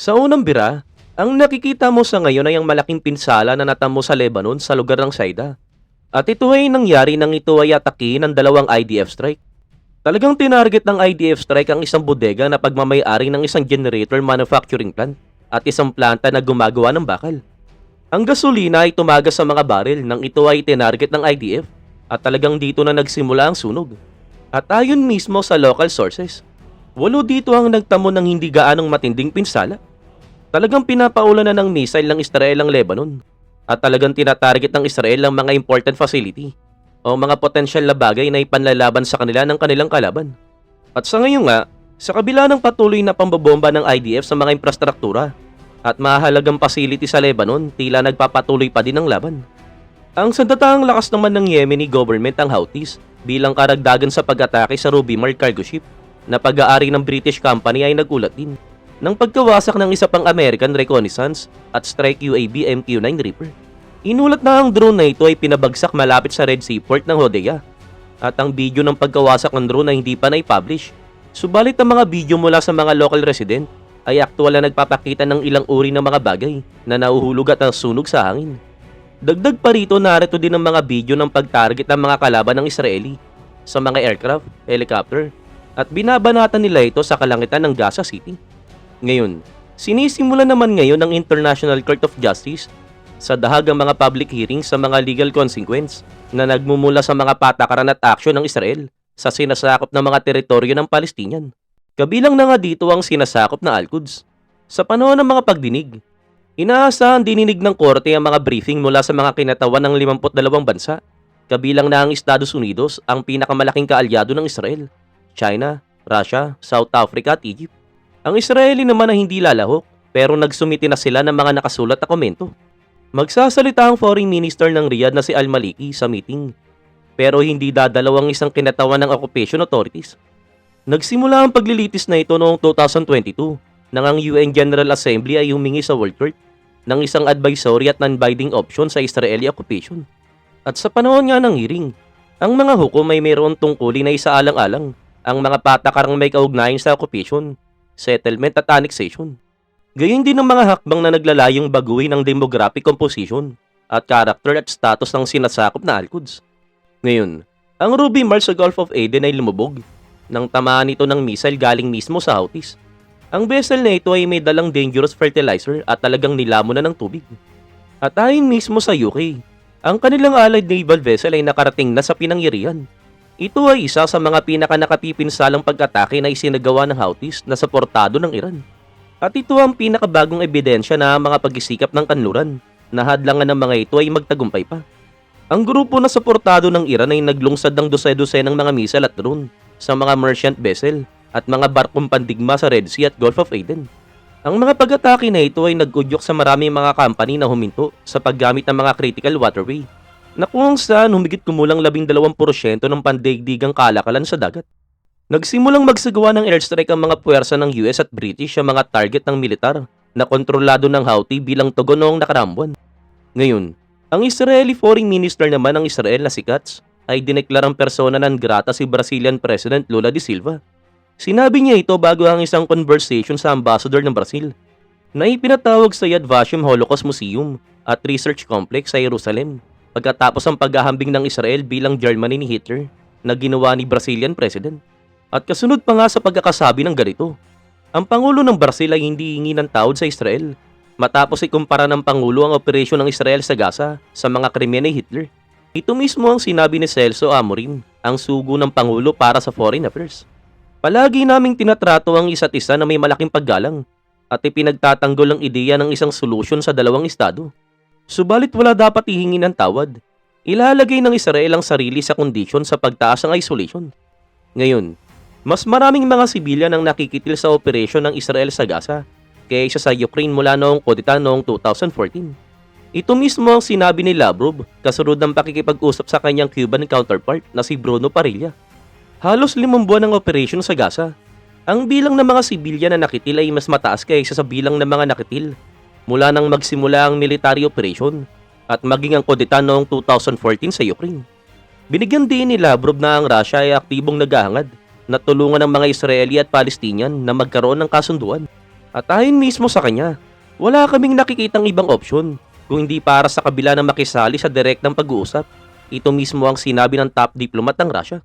Sa unang bira, ang nakikita mo sa ngayon ay ang malaking pinsala na natamo sa Lebanon sa lugar ng Saida. At ito ay nangyari nang ito ay atake ng dalawang IDF strike. Talagang tinarget ng IDF strike ang isang bodega na pagmamayari ng isang generator manufacturing plant at isang planta na gumagawa ng bakal. Ang gasolina ay tumagas sa mga baril nang ito ay tinarget ng IDF at talagang dito na nagsimula ang sunog. At ayon mismo sa local sources, walo dito ang nagtamo ng hindi gaanong matinding pinsala. Talagang pinapaula na ng missile ng Israel ang Lebanon at talagang tinatarget ng Israel ang mga important facility o mga potensyal na bagay na ipanlalaban sa kanila ng kanilang kalaban. At sa ngayon nga, sa kabila ng patuloy na pambobomba ng IDF sa mga infrastruktura at mahalagang facility sa Lebanon, tila nagpapatuloy pa din ang laban. Ang sandatahang lakas naman ng Yemeni government ang Houthis bilang karagdagan sa pag-atake sa Ruby Mart cargo ship na pag-aari ng British company ay nagulat din ng pagkawasak ng isa pang American Reconnaissance at Strike UAV MQ-9 Reaper. Inulat na ang drone na ito ay pinabagsak malapit sa Red Sea Port ng Hodea at ang video ng pagkawasak ng drone ay hindi pa na-publish. Subalit ang mga video mula sa mga local resident ay aktual na nagpapakita ng ilang uri ng mga bagay na nauhulog at nasunog sa hangin. Dagdag pa rito narito din ang mga video ng pag-target ng mga kalaban ng Israeli sa mga aircraft, helicopter, at binabanatan nila ito sa kalangitan ng Gaza City. Ngayon, sinisimula naman ngayon ng International Court of Justice sa dahagang mga public hearings sa mga legal consequence na nagmumula sa mga patakaran at aksyon ng Israel sa sinasakop ng mga teritoryo ng Palestinian. Kabilang na nga dito ang sinasakop na Al-Quds. Sa panahon ng mga pagdinig, inaasahan dininig ng korte ang mga briefing mula sa mga kinatawan ng 52 bansa, kabilang na ang Estados Unidos, ang pinakamalaking kaalyado ng Israel, China, Russia, South Africa at Egypt. Ang Israeli naman ay hindi lalahok, pero nagsumiti na sila ng mga nakasulat na komento. Magsasalita ang foreign minister ng Riyadh na si Al-Maliki sa meeting, pero hindi dadalaw ang isang kinatawan ng occupation authorities. Nagsimula ang paglilitis na ito noong 2022 nang ang UN General Assembly ay humingi sa World Court ng isang advisory at non-binding option sa Israeli occupation. At sa panahon nga ng hearing, ang mga hukom ay mayroon tungkulin na isaalang-alang ang mga patakarang may kaugnayan sa occupation, settlement at annexation. Gayon din ang mga hakbang na naglalayong baguhin ang demographic composition at character at status ng sinasakop na Al-Quds. Ngayon, ang Ruby Mars sa Gulf of Aden ay lumubog nang tamaan ito ng missile galing mismo sa Houthis. Ang vessel na ito ay may dalang dangerous fertilizer at talagang nilamon na ng tubig. At ayon mismo sa UK, ang kanilang allied naval vessel ay nakarating na sa pinangyarihan. Ito ay isa sa mga pinakanakapipinsalang pag-atake na isinagawa ng Houthis na suportado ng Iran. At ito ang pinakabagong ebidensya na mga pagsisikap ng kanluran na hadlangan ng mga ito ay magtagumpay pa. Ang grupo na suportado ng Iran ay naglungsad ng dose-dose ng mga missile at drone sa mga merchant vessel at mga barkong pandigma sa Red Sea at Gulf of Aden. Ang mga pag-atake na ito ay nagudyok sa maraming mga company na huminto sa paggamit ng mga critical waterway na kung saan humigit kumulang 12% ng pandaigdigang kalakalan sa dagat. Nagsimulang magsagawa ng airstrike ang mga puwersa ng US at British sa mga target ng militar na kontrolado ng Houthi bilang tugon noong nakarambuan. Ngayon, ang Israeli Foreign Minister naman ng Israel na si Katz ay dineklarang persona non grata si Brazilian President Lula da Silva. Sinabi niya ito bago ang isang conversation sa ambassador ng Brazil na ipinatawag sa Yad Vashem Holocaust Museum at Research Complex sa Jerusalem pagkatapos ang paghahambing ng Israel bilang Germany ni Hitler na ginawa ni Brazilian President. At kasunod pa nga sa pagkakasabi ng ganito, ang Pangulo ng Brazil ay hindi hingi ng tawad sa Israel matapos ikumpara ng Pangulo ang operasyon ng Israel sa Gaza sa mga krimen ni Hitler. Ito mismo ang sinabi ni Celso Amorim, ang sugo ng Pangulo para sa Foreign Affairs. Palagi naming tinatrato ang isa't isa na may malaking paggalang at ipinagtatanggol ang ideya ng isang solusyon sa dalawang estado. Subalit wala dapat ihingi ng tawad. Ilalagay ng Israel ang sarili sa kondisyon sa pagtaas ng isolation. Ngayon, mas maraming mga sibilyan ang nakikitil sa operasyon ng Israel sa Gaza kaysa sa Ukraine mula noong kudita noong 2014. Ito mismo ang sinabi ni Lavrov kasunod ng pakikipag-usap sa kanyang Cuban counterpart na si Bruno Parilla. Halos limang buwan ng operasyon sa Gaza. Ang bilang ng mga sibilyan na nakitil ay mas mataas kaysa sa bilang ng mga nakitil mula nang magsimula ang military operation at maging ang kudita noong 2014 sa Ukraine. Binigyan din ni Lavrov na ang Russia ay aktibong naghahangad na tulungan ng mga Israeli at Palestinian na magkaroon ng kasunduan. At ayon mismo sa kanya, wala kaming nakikitang ibang opsyon kung hindi para sa kabila na makisali sa direktang pag-uusap. Ito mismo ang sinabi ng top diplomat ng Russia.